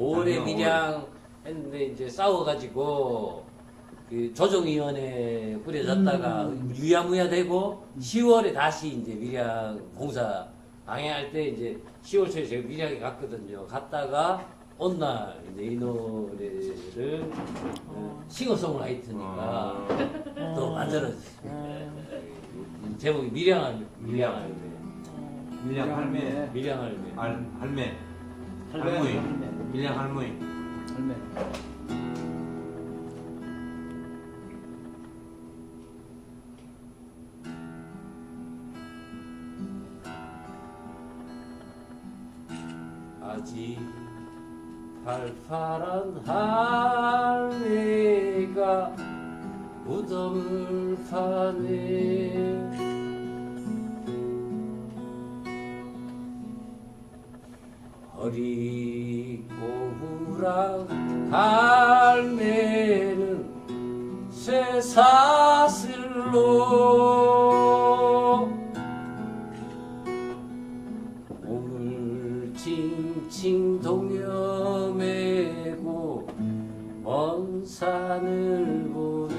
5월에 작년 밀양 했는데 이제 싸워가지고 그 조정위원회 꾸려졌다가 음. 유야무야 되고 10월에 다시 이제 밀양 공사 방해할 때 이제 10월 초에 제가 밀양에 갔거든요. 갔다가 온날 이제 이 노래를 어, 싱어송라이트니까 또 만들어졌어요. 제목이 밀양할 밀양할 때 밀양 할매, 밀양할 때 할, 할매, 할매, 할머니, 할매. 밀양 할머니. 할매. 아직 팔팔한 할매가 무덤을 파네 허리 할매는 쇠사슬로. 몸을 칭칭 동여 매고 먼 산을 보내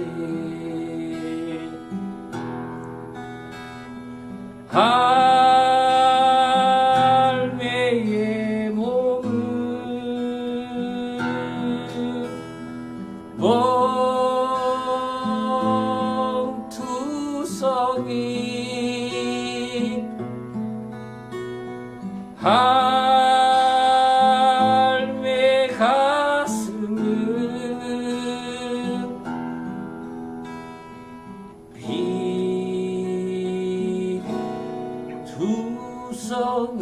할매 가슴은 비투성이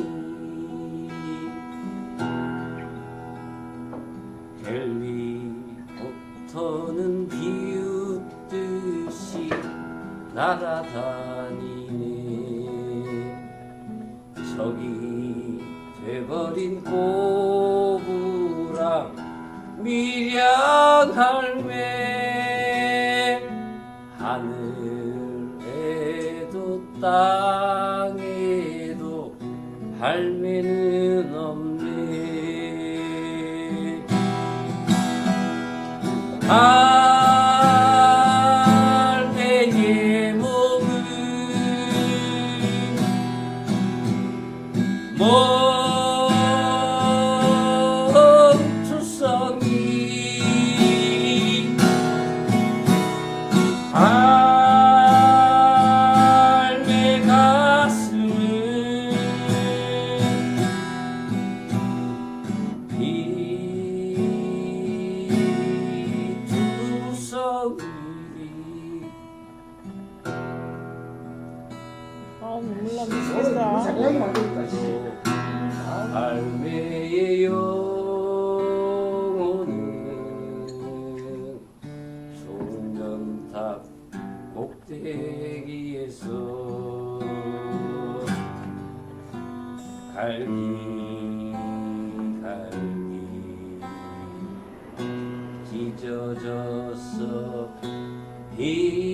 헬리콥터는 비웃듯이 날아다니네 적이 돼버린 꼬부랑 미량 할매 하늘에도 땅에도 할매는 없네. 할 멍투성이 할매 가슴은 비투성이 아 눈물 나 우리 미치겠다. 꼭대기에서 갈기 갈기 비